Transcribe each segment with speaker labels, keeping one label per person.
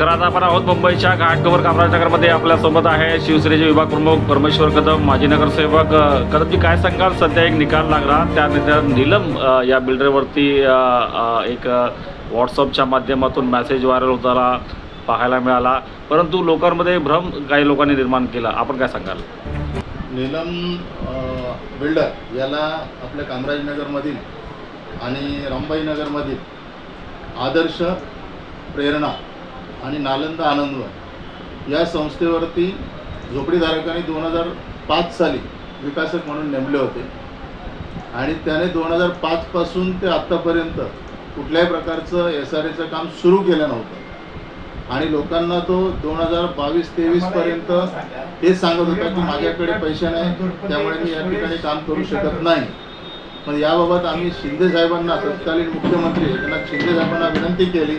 Speaker 1: तर आता आपण आहोत मुंबईच्या घाटकोपर कामराजनगरमध्ये आपल्यासोबत आहे शिवसेनेचे विभाग प्रमुख परमेश्वर कदम माजी नगरसेवक कदमजी काय सांगाल? सध्या एक निकाल लागला. त्यानंतर नीलम या बिल्डरवरती एक व्हॉट्सअपच्या माध्यमातून मेसेज व्हायरल होताना पाहायला मिळाला. परंतु लोकांमध्ये भ्रम काही लोकांनी निर्माण केला. आपण काय सांगाल?
Speaker 2: नीलम बिल्डर याला आपल्या कामराजनगरमधील आणि रामबाईनगरमधील आदर्श प्रेरणा आणि नालंदा आनंदवन या संस्थेवरती झोपडीधारकांनी दोन हजार पाच साली विकासक म्हणून नेमले होते. आणि त्याने दोन हजार पाचपासून ते आत्तापर्यंत कुठल्याही प्रकारचं एस आर एचं काम सुरू केलं नव्हतं. आणि लोकांना तो दोन हजार बावीस तेवीसपर्यंत हेच सांगत होता की माझ्याकडे पैसे नाही त्यामुळे मी या ठिकाणी काम करू शकत नाही. पण याबाबत आम्ही शिंदे साहेबांना तत्कालीन मुख्यमंत्री एकनाथ शिंदे साहेबांना विनंती केली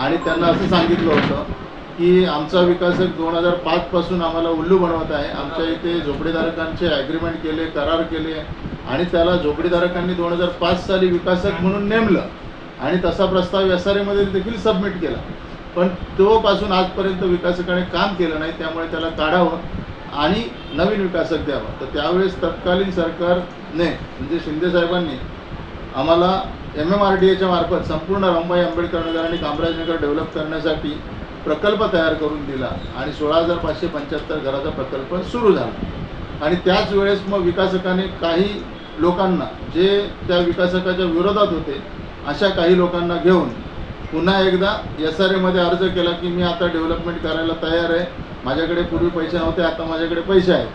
Speaker 2: आणि त्यांना असं सांगितलं होतं की आमचा विकासक दोन हजार पाचपासून आम्हाला उल्लू बनवत आहे. आमच्या इथे झोपडीधारकांचे ॲग्रीमेंट केले करार केले आणि त्याला झोपडीधारकांनी दोन हजार पाच साली विकासक म्हणून नेमलं. आणि तसा प्रस्ताव एस आर एमध्ये देखील सबमिट केला. पण तोपासून आजपर्यंत विकासकाने काम केलं नाही त्यामुळे त्याला काढावं आणि नवीन विकासक द्यावा. तर त्यावेळेस तत्कालीन सरकारने म्हणजे शिंदे साहेबांनी आम्हाला एम एम आर डी एच्या मार्फत संपूर्ण रंबाई आंबेडकर नगर आणि कामराजनगर डेव्हलप करण्यासाठी प्रकल्प तयार करून दिला आणि सोळा हजार पाचशे पंच्याहत्तर घराचा प्रकल्प सुरू झाला. आणि त्याच वेळेस मग विकासकाने काही लोकांना जे त्या विकासकाच्या विरोधात होते अशा काही लोकांना घेऊन पुन्हा एकदा एस आर एमध्ये अर्ज केला की मी आता डेव्हलपमेंट करायला तयार आहे. माझ्याकडे पूर्वी पैसे नव्हते आता माझ्याकडे पैसे आहेत.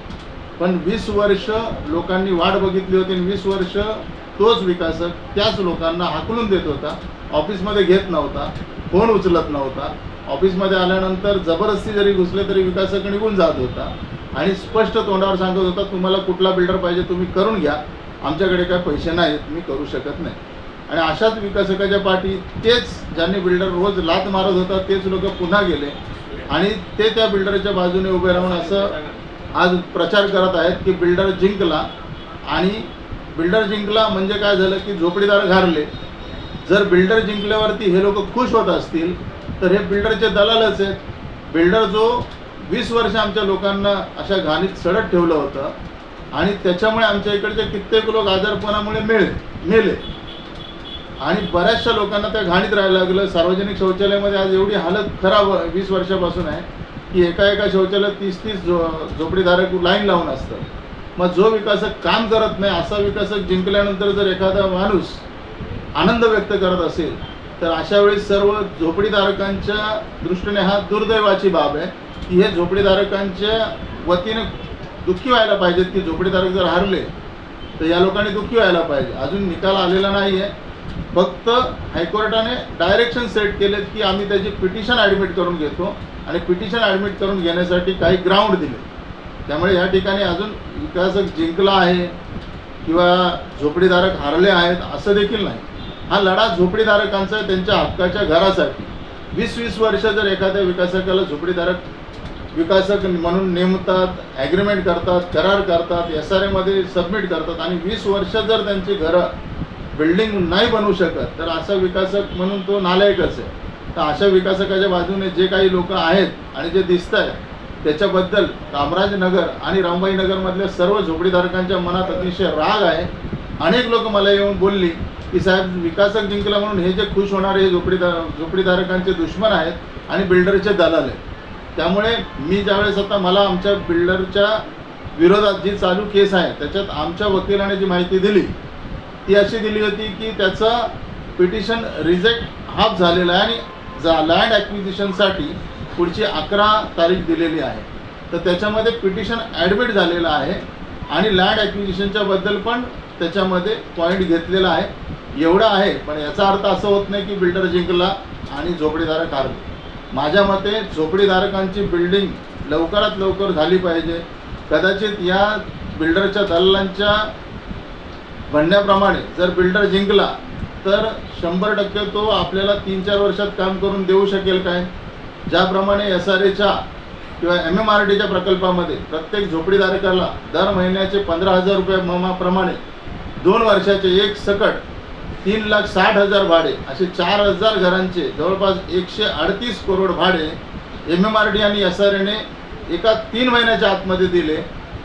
Speaker 2: पण वीस वर्ष लोकांनी वाट बघितली होती आणि वीस वर्ष तोच विकासक त्याच लोकांना हाकलून देत होता. ऑफिसमध्ये घेत नव्हता फोन उचलत नव्हता. ऑफिसमध्ये आल्यानंतर जबरदस्ती जरी घुसले तरी विकासक निघून जात होता. आणि स्पष्ट तोंडावर सांगत होता तुम्हाला कुठला बिल्डर पाहिजे तुम्ही करून घ्या. आमच्याकडे काय पैसे नाहीत मी करू शकत नाही. आणि अशाच विकासकाच्या पाठी तेच ज्यांनी बिल्डर रोज लात मारत होता तेच लोक पुन्हा गेले. आणि ते त्या बिल्डरच्या बाजूने उभे राहून असं आज प्रचार करत आहेत की बिल्डर जिंकला आणि बिल्डर जिंकला म्हणजे काय झालं की झोपडीदार घारले. जर बिल्डर जिंकल्यावरती हे लोक खुश होत असतील तर हे बिल्डरचे दलालच आहेत. बिल्डर जो वीस वर्ष आमच्या लोकांना अशा घाणीत सडत ठेवलं होतं आणि त्याच्यामुळे आमच्या इकडचे कित्येक लोक आजारपणामुळे मिळे मेले. आणि बऱ्याचशा लोकांना त्या घाणीत राहायला लागलं. सार्वजनिक शौचालयामध्ये आज एवढी हालत खराब वीस वर्षापासून आहे की एका एका शौचालयात तीस तीस झो झोपडीधारक लाईन लावून असतं मग जो विकासक काम करत नाही असा विकासक जिंकल्यानंतर जर एखादा माणूस आनंद व्यक्त करत असेल तर अशा वेळी सर्व झोपडीधारकांच्या दृष्टीने हा दुर्दैवाची बाब आहे की हे झोपडीधारकांच्या वतीने दुःखी व्हायला पाहिजेत की झोपडीधारक जर हारले तर या लोकांनी दुःखी व्हायला पाहिजे. अजून निकाल आलेला नाही आहे फक्त हायकोर्टाने डायरेक्शन सेट केलेत की आम्ही त्याची पिटिशन ॲडमिट करून घेतो आणि पिटिशन ॲडमिट करून घेण्यासाठी काही ग्राउंड दिले. त्यामुळे या ठिकाणी अजून विकासक जिंकला आहे किंवा झोपडीधारक हारले आहेत असं देखील नाही. हा लढा झोपडीधारकांचा आहे त्यांच्या हक्काच्या घरासाठी. वीस वीस वर्ष जर एखाद्या विकासकाला झोपडीधारक विकासक म्हणून नेमतात ॲग्रीमेंट करतात करार करतात एस आर एमध्ये सबमिट करतात आणि वीस वर्ष जर त्यांची घरं बिल्डिंग नाही बनवू शकत तर असा विकासक म्हणून तो नालायकच आहे. तर अशा विकासकाच्या बाजूने जे काही लोक आहेत आणि जे दिसत आहेत त्याच्याबद्दल कामराजनगर आणि रामबाई नगरमधल्या सर्व झोपडीधारकांच्या मनात अतिशय राग आहे. अनेक लोक मला येऊन बोलली की साहेब विकासक जिंकला म्हणून हे जे खुश होणारे हे झोपडीदार झोपडीधारकांचे दुश्मन आहेत आणि बिल्डरचे दलाल आहेत. त्यामुळे मी ज्यावेळेस आता मला आमच्या बिल्डरच्या विरोधात जी चालू केस आहे त्याच्यात आमच्या वकिलाने जी माहिती दिली ती अशी दिली होती की त्याचं पिटिशन रिजेक्ट हाफ झालेलं आहे आणि जा लँड ॲक्विजिशनसाठी पुढची अकरा तारीख दिलेली आहे तर त्याच्यामध्ये पिटिशन ॲडमिट झालेलं आहे आणि लँड ॲक्विजिशनच्या बद्दल पण त्याच्यामध्ये पॉईंट घेतलेला आहे. एवढं आहे पण याचा अर्थ असं होत नाही की बिल्डर जिंकला आणि झोपडीधारक हारले. माझ्या मते झोपडीधारकांची बिल्डिंग लवकरात लवकर झाली पाहिजे. कदाचित या बिल्डरच्या दलालांच्या म्हणण्याप्रमाणे जर बिल्डर जिंकला तर शंभर टक्के तो आपल्याला तीन चार वर्षात काम करून देऊ शकेल काय? ज्याप्रमाणे एस आर एच्या किंवा एम एम आर डीच्या प्रकल्पामध्ये प्रत्येक झोपडीधारकाला दर महिन्याचे पंधरा हजार रुपये ममाप्रमाणे दोन वर्षाचे एक सकट तीन लाख साठ हजार भाडे असे चार हजार घरांचे जवळपास एकशे अडतीस करोड भाडे एम एम आर डी आणि एस आर एने एका तीन महिन्याच्या आतमध्ये दिले.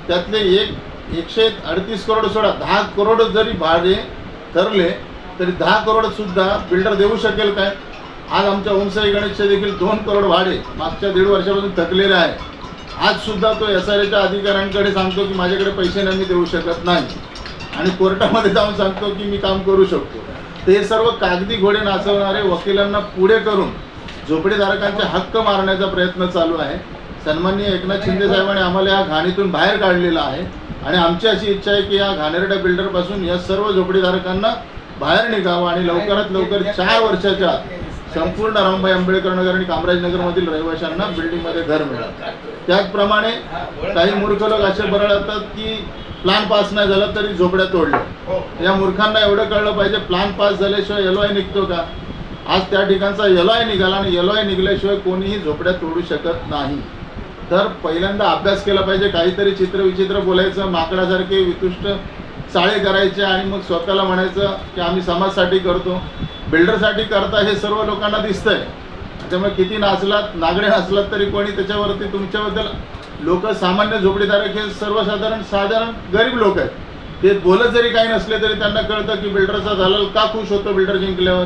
Speaker 2: त्यातले एक एकशे अडतीस करोड सोडा दहा करोड जरी भाडे ठरले तरी दहा करोड सुद्धा बिल्डर देऊ शकेल काय? आज आमच्या ओमसाई गणेशचे देखील दोन करोड भाडे मागच्या दीड वर्षापासून थकलेले आहे आज सुद्धा तो एस आर एच्या अधिकाऱ्यांकडे सांगतो की माझ्याकडे पैसे नाही मी देऊ शकत नाही. आणि कोर्टामध्ये जाऊन सांगतो की मी काम करू शकतो. ते सर्व कागदी घोडे नाचवणारे वकिलांना पुढे करून झोपडीधारकांचे हक्क मारण्याचा प्रयत्न चालू आहे. सन्माननीय एकनाथ शिंदे साहेबांनी आम्हाला या घाणीतून बाहेर काढलेला आहे. आणि आमची अशी इच्छा आहे की या घाणेरड्या बिल्डरपासून या सर्व झोपडीधारकांना बाहेर निघावं आणि लवकरात लवकर चार वर्षाच्या संपूर्ण रामबाई आंबेडकर नगर आणि कामराजनगरमधील रहिवाशांना बिल्डिंगमध्ये घर मिळालं. त्याचप्रमाणे काही मूर्ख लोक असे बरळतात की प्लान पास नाही झाला तरी झोपड्या तोडल्या. या मूर्खांना एवढं कळलं पाहिजे प्लान पास झाल्याशिवाय एल निघतो का? आज त्या ठिकाणचा एल निघाला आणि एल निघाल्याशिवाय कोणीही झोपड्या तोडू शकत नाही. तर पहिल्यांदा अभ्यास केला पाहिजे काहीतरी चित्र विचित्र बोलायचं माकडासारखे वितुष्ट चाळे करायचे आणि मग स्वतःला म्हणायचं की आम्ही समाजसाठी करतो. बिल्डरसाठी करता हे सर्व लोकांना दिसतंय. त्यामुळे किती नाचलात नागडे नाचलात तरी कोणी त्याच्यावरती तुमच्याबद्दल लोक सामान्य झोपडीधारक हे सर्वसाधारण साधारण गरीब लोक आहेत. ते बोलत जरी काही नसले तरी त्यांना कळतं की बिल्डरचा दलाल का खुश होतो बिल्डर जिंकल्यावर?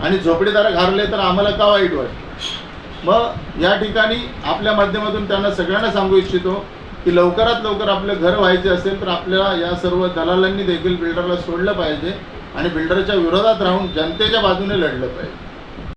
Speaker 2: आणि झोपडीधारक हारले तर आम्हाला का वाईट वाटतं? मग या ठिकाणी आपल्या माध्यमातून त्यांना सगळ्यांना सांगू इच्छितो की लवकरात लवकर आपलं घर व्हायचे असेल तर आपल्याला या सर्व दलालांनी देखील बिल्डरला सोडलं पाहिजे आणि बिल्डरच्या विरोधात राहून जनतेच्या बाजूने लढलं पाहिजे.